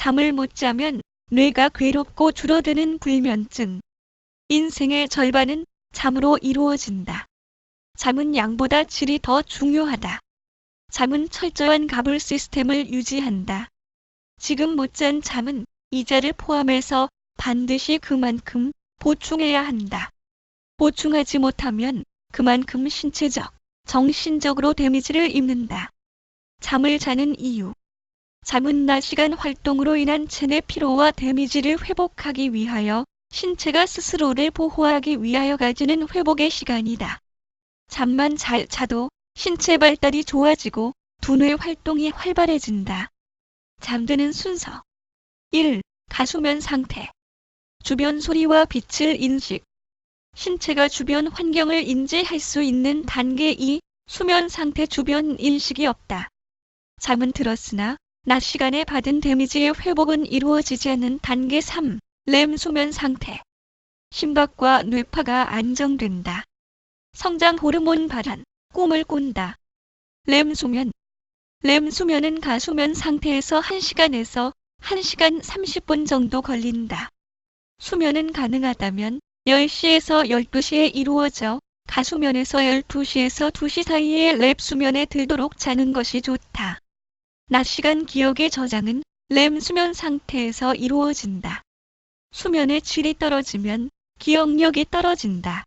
잠을 못 자면 뇌가 괴롭고 줄어드는 불면증. 인생의 절반은 잠으로 이루어진다. 잠은 양보다 질이 더 중요하다. 잠은 철저한 가불 시스템을 유지한다. 지금 못 잔 잠은 이자를 포함해서 반드시 그만큼 보충해야 한다. 보충하지 못하면 그만큼 신체적, 정신적으로 데미지를 입는다. 잠을 자는 이유. 잠은 낮 시간 활동으로 인한 체내 피로와 데미지를 회복하기 위하여 신체가 스스로를 보호하기 위하여 가지는 회복의 시간이다. 잠만 잘 자도 신체 발달이 좋아지고 두뇌 활동이 활발해진다. 잠드는 순서 1. 가수면 상태 주변 소리와 빛을 인식 신체가 주변 환경을 인지할 수 있는 단계 2. 수면 상태 주변 인식이 없다. 잠은 들었으나 낮 시간에 받은 데미지의 회복은 이루어지지 않는 단계 3. 렘 수면 상태 심박과 뇌파가 안정된다. 성장 호르몬 발한, 꿈을 꾼다. 렘 수면 렘 수면은 가수면 상태에서 1시간에서 1시간 30분 정도 걸린다. 수면은 가능하다면 10시에서 12시에 이루어져 가수면에서 12시에서 2시 사이에 랩 수면에 들도록 자는 것이 좋다. 낮 시간 기억의 저장은 렘 수면 상태에서 이루어진다. 수면의 질이 떨어지면 기억력이 떨어진다.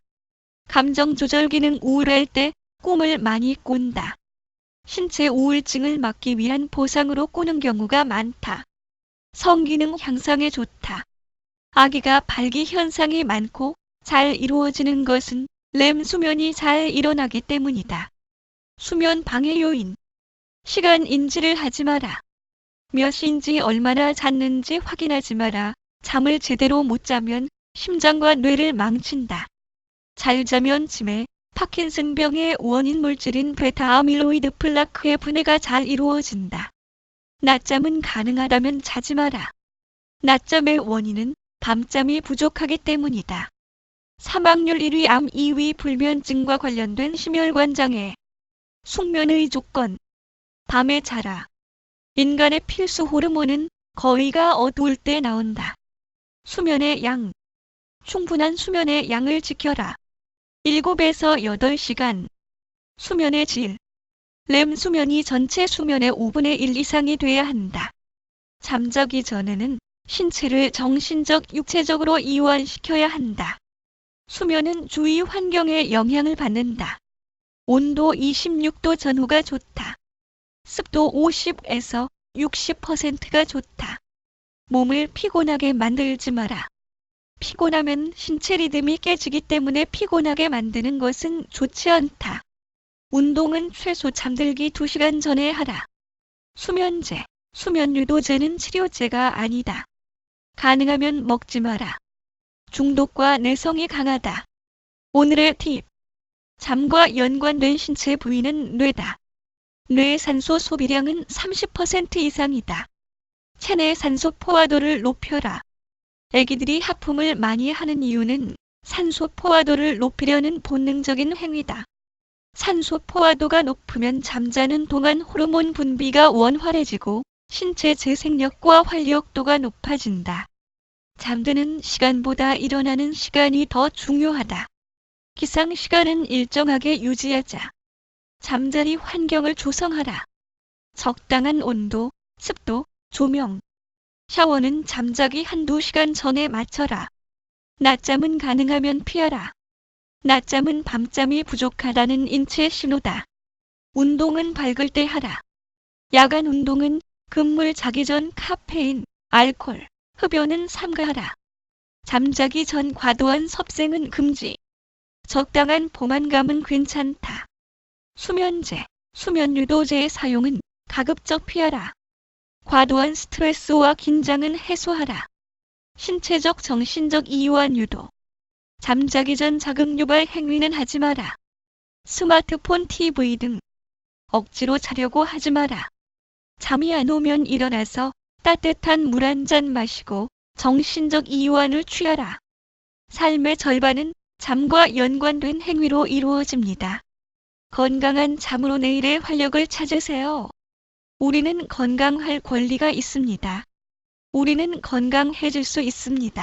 감정 조절 기능 우울할 때 꿈을 많이 꾼다. 신체 우울증을 막기 위한 보상으로 꾸는 경우가 많다. 성기능 향상에 좋다. 아기가 발기 현상이 많고 잘 이루어지는 것은 렘 수면이 잘 일어나기 때문이다. 수면 방해 요인. 시간 인지를 하지 마라. 몇 시인지 얼마나 잤는지 확인하지 마라. 잠을 제대로 못 자면 심장과 뇌를 망친다. 잘 자면 치매, 파킨슨병의 원인 물질인 베타 아밀로이드 플라크의 분해가 잘 이루어진다. 낮잠은 가능하다면 자지 마라. 낮잠의 원인은 밤잠이 부족하기 때문이다. 사망률 1위 암 2위 불면증과 관련된 심혈관 장애. 숙면의 조건. 밤에 자라. 인간의 필수 호르몬은 거의가 어두울 때 나온다. 수면의 양. 충분한 수면의 양을 지켜라. 7에서 8시간. 수면의 질. 렘 수면이 전체 수면의 5분의 1 이상이 돼야 한다. 잠자기 전에는 신체를 정신적, 육체적으로 이완시켜야 한다. 수면은 주위 환경에 영향을 받는다. 온도 26도 전후가 좋다. 습도 50에서 60%가 좋다. 몸을 피곤하게 만들지 마라. 피곤하면 신체 리듬이 깨지기 때문에 피곤하게 만드는 것은 좋지 않다. 운동은 최소 잠들기 2시간 전에 하라. 수면제, 수면 유도제는 치료제가 아니다. 가능하면 먹지 마라. 중독과 내성이 강하다. 오늘의 팁. 잠과 연관된 신체 부위는 뇌다. 뇌 산소 소비량은 30% 이상이다. 체내 산소 포화도를 높여라. 아기들이 하품을 많이 하는 이유는 산소 포화도를 높이려는 본능적인 행위다. 산소 포화도가 높으면 잠자는 동안 호르몬 분비가 원활해지고 신체 재생력과 활력도가 높아진다. 잠드는 시간보다 일어나는 시간이 더 중요하다. 기상 시간은 일정하게 유지하자. 잠자리 환경을 조성하라. 적당한 온도, 습도, 조명. 샤워는 잠자기 한두 시간 전에 맞춰라. 낮잠은 가능하면 피하라. 낮잠은 밤잠이 부족하다는 인체 신호다. 운동은 밝을 때 하라. 야간 운동은 금물 자기 전 카페인, 알코올, 흡연은 삼가하라. 잠자기 전 과도한 섭생은 금지. 적당한 포만감은 괜찮다. 수면제, 수면 유도제의 사용은 가급적 피하라. 과도한 스트레스와 긴장은 해소하라. 신체적 정신적 이완 유도. 잠자기 전 자극 유발 행위는 하지 마라. 스마트폰, TV 등 억지로 자려고 하지 마라. 잠이 안 오면 일어나서 따뜻한 물 한 잔 마시고 정신적 이완을 취하라. 삶의 절반은 잠과 연관된 행위로 이루어집니다. 건강한 잠으로 내일의 활력을 찾으세요. 우리는 건강할 권리가 있습니다. 우리는 건강해질 수 있습니다.